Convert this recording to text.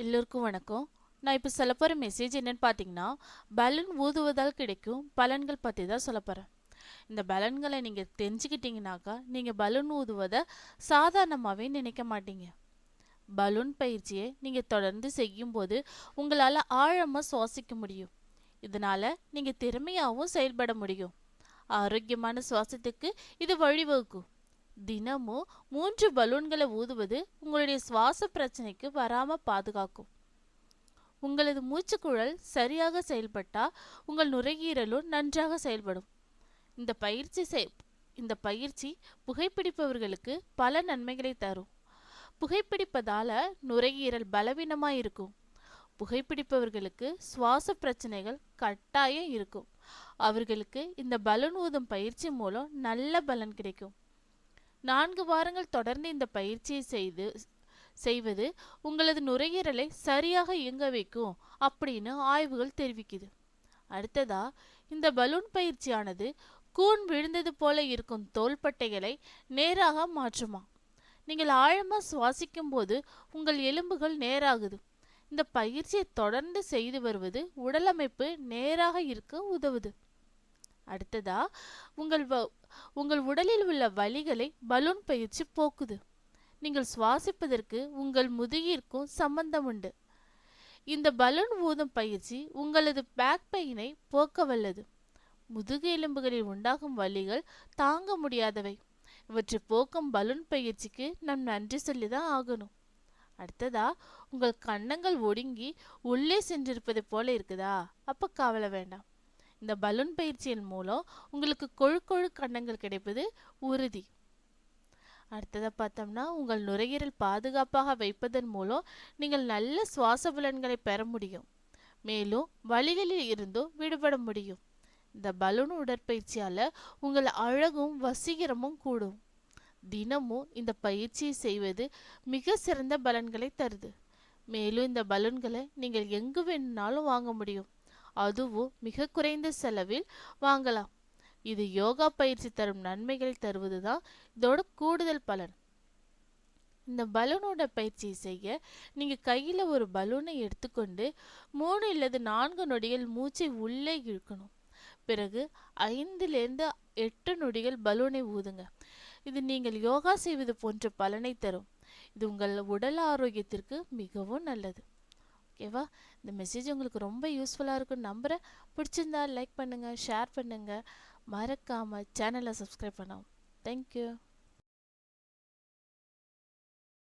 எல்லோருக்கும் வணக்கம். நான் இப்போ சொல்ல போகிற மெசேஜ் என்னன்னு பார்த்தீங்கன்னா பலூன் ஊதுவதால் கிடைக்கும் பலன்கள் பற்றி தான் சொல்ல போகிறேன் இந்த பலன்களை நீங்கள் தெரிஞ்சுக்கிட்டீங்கனாக்கா நீங்கள் பலூன் ஊதுவதை சாதாரணமாகவே நினைக்க மாட்டீங்க. பலூன் பயிற்சியை நீங்கள் தொடர்ந்து செய்யும்போது உங்களால் ஆழமாக சுவாசிக்க முடியும். இதனால் நீங்கள் திறமையாகவும் செயல்பட முடியும். ஆரோக்கியமான சுவாசத்துக்கு இது வழிவகுக்கும். தினமும் மூன்று பலூன்களை ஊதுவது உங்களுடைய சுவாச பிரச்சனைக்கு வராமல் பாதுகாக்கும். உங்களது மூச்சுக்குழல் சரியாக செயல்பட்டால் உங்கள் நுரையீரலும் நன்றாக செயல்படும். இந்த பயிற்சி செய் இந்த பயிற்சி புகைப்பிடிப்பவர்களுக்கு பல நன்மைகளை தரும். புகைப்பிடிப்பதால நுரையீரல் பலவீனமா இருக்கும். புகைப்பிடிப்பவர்களுக்கு சுவாச பிரச்சனைகள் கட்டாயம் இருக்கும். அவர்களுக்கு இந்த பலூன் ஊதும் பயிற்சி மூலம் நல்ல பலன் கிடைக்கும். நான்கு வாரங்கள் தொடர்ந்து இந்த பயிற்சியை செய்து செய்வது உங்களது நுரையீரலை சரியாக இயங்க வைக்கும் அப்படின்னு ஆய்வுகள் தெரிவிக்குது. அடுத்ததா இந்த பலூன் பயிற்சியானது கூன் விழுந்தது போல இருக்கும் தோள்பட்டைகளை நேராக மாற்றுமா? நீங்கள் ஆழமா சுவாசிக்கும் போது உங்கள் எலும்புகள் நேராகுது. இந்த பயிற்சியை தொடர்ந்து செய்து வருவது உடலமைப்பு நேராக இருக்க உதவுது. அடுத்ததா உங்கள் உங்கள் உடலில் உள்ள வலிகளை பலூன் பயிற்சி போக்குது. நீங்கள் சுவாசிப்பதற்கு உங்கள் முதுகிற்கும் சம்பந்தம் உண்டு. இந்த பலூன் ஊதும் பயிற்சி உங்களது பேக் பெயினை போக்க வல்லது. முதுகு எலும்புகளில் உண்டாகும் வலிகள் தாங்க முடியாதவை. இவற்றை போக்கும் பலூன் பயிற்சிக்கு நாம் நன்றி சொல்லி தான் ஆகணும். அடுத்ததா உங்கள் கன்னங்கள் ஒடுங்கி உள்ளே சென்றிருப்பது போல இருக்குதா? அப்ப கவலை வேண்டாம். இந்த பலூன் பயிற்சியின் மூலம் உங்களுக்கு கொழு கொழு கன்னங்கள் கிடைப்பது உறுதி. அடுத்ததை பார்த்தோம்னா உங்கள் நுரையீரல் பாதுகாப்பாக வைப்பதன் மூலம் நீங்கள் நல்ல சுவாச பலன்களை பெற முடியும். மேலும் வழிகளில் இருந்தும் விடுபட முடியும். இந்த பலூன் உடற்பயிற்சியால் உங்கள் அழகும் வசீகரமும் கூடும். தினமும் இந்த பயிற்சியை செய்வது மிக சிறந்த பலன்களை தருது. மேலும் இந்த பலூன்களை நீங்கள் எங்கு வேணும்னாலும் வாங்க முடியும். அதுவும் மிக குறைந்த செலவில் வாங்கலாம். இது யோகா பயிற்சி தரும் நன்மைகள் தருவதுதான் இதோட கூடுதல் பலன். இந்த பலூனோட பயிற்சியை செய்ய நீங்க கையில ஒரு பலூனை எடுத்துக்கொண்டு மூணு இல்லது நான்கு நொடிகள் மூச்சை உள்ளே இழுக்கணும். பிறகு ஐந்திலிருந்து எட்டு நொடிகள் பலூனை ஊதுங்க. இது நீங்கள் யோகா செய்வது போன்ற பலனை தரும். இது உங்கள் உடல் ஆரோக்கியத்திற்கு மிகவும் நல்லது. ஓகேவா? இந்த மெசேஜ் உங்களுக்கு ரொம்ப யூஸ்ஃபுல்லாக இருக்கும்னு நம்புகிறேன் பிடிச்சிருந்தா லைக் பண்ணுங்கள் ஷேர் பண்ணுங்கள் மறக்காமல் சேனலை சப்ஸ்கிரைப் பண்ணவும். தேங்க்யூ